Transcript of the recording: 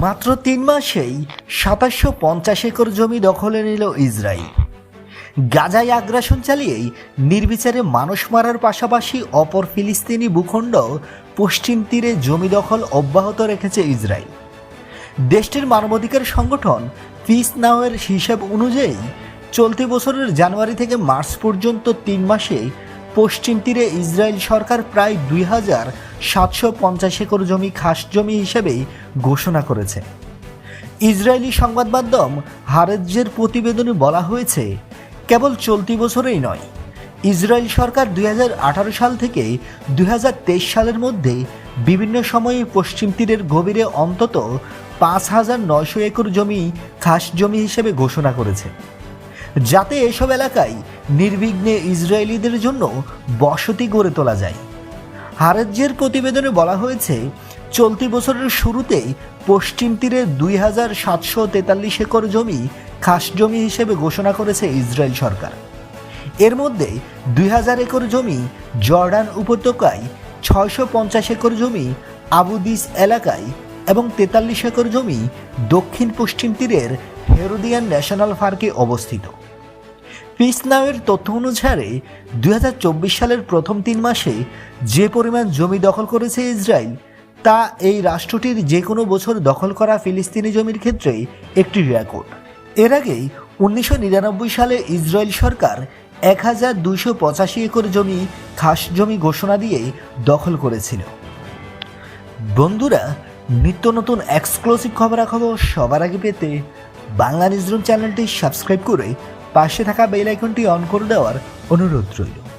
মাত্র তিন মাসেই সাতাশশো পঞ্চাশ একর জমি দখলে নিল ইসরায়েল গাজায় আগ্রাসন চালিয়েই নির্বিচারে মানুষ মারার পাশাপাশি অপর ফিলিস্তিনি ভূখণ্ড পশ্চিম তীরে জমি দখল অব্যাহত রেখেছে ইসরায়েল দেশটির মানবাধিকার সংগঠন পিস নাওয়ের হিসাব অনুযায়ী চলতি বছরের জানুয়ারি থেকে মার্চ পর্যন্ত তিন মাসে পশ্চিম তীরে ইসরায়েল সরকার প্রায় দুই হাজার সাতশো পঞ্চাশ একর জমি খাস জমি হিসেবে ঘোষণা করেছে। ইসরায়েলি সংবাদ মাধ্যম হারেজ্যের প্রতিবেদনে বলা হয়েছে, কেবল চলতি বছরেই নয়, ইসরায়েল সরকার দুই হাজার আঠারো সাল থেকে দুই হাজার তেইশ সালের মধ্যে বিভিন্ন সময়ে পশ্চিম তীরের গভীরে অন্তত পাঁচ হাজার নয়শো একর জমি খাস জমি হিসেবে ঘোষণা করেছে। যাতে এসব এলাকায় নির্বিঘ্নে ইসরায়েলিদের জন্য বসতি গড়ে তোলা যায়। হারেজ্যের প্রতিবেদনে বলা হয়েছে, চলতি বছরের শুরুতেই পশ্চিম তীরে দুই হাজার সাতশো তেতাল্লিশ একর জমি, খাস জমি হিসেবে ঘোষণা করেছে ইসরায়েল সরকার। এর মধ্যে দুই হাজার একর জমি জর্ডান উপত্যকায়, ছয়শো পঞ্চাশ একর জমি আবুদিস এলাকায় এবং তেতাল্লিশ একর জমি দক্ষিণ পশ্চিম তীরের হেরোদিয়ান ন্যাশনাল পার্কে অবস্থিত। পিস তথ্য অনুসারে, দুই হাজার চব্বিশ সালের প্রথম তিন মাসে যে পরিমাণ জমি দখল করেছে ইসরায়েল, তা এই রাষ্ট্রটির যে কোনো বছর দখল করা ফিলিস্তিনি জমির ক্ষেত্রে একটি রেকর্ড। এর আগেই উনিশশো নিরানব্বই সালে ইসরায়েল সরকার এক হাজার দুইশো পঁচাশি একর জমি খাস জমি ঘোষণা দিয়ে দখল করেছিল। বন্ধুরা, নিত্য নতুন এক্সক্লুসিভ খবরাখবর সবার আগে পেতে বাংলা নিউজরুম চ্যানেলটি সাবস্ক্রাইব করে পাশে থাকা বেল আইকনটি অন করে দেওয়ার অনুরোধ রইল।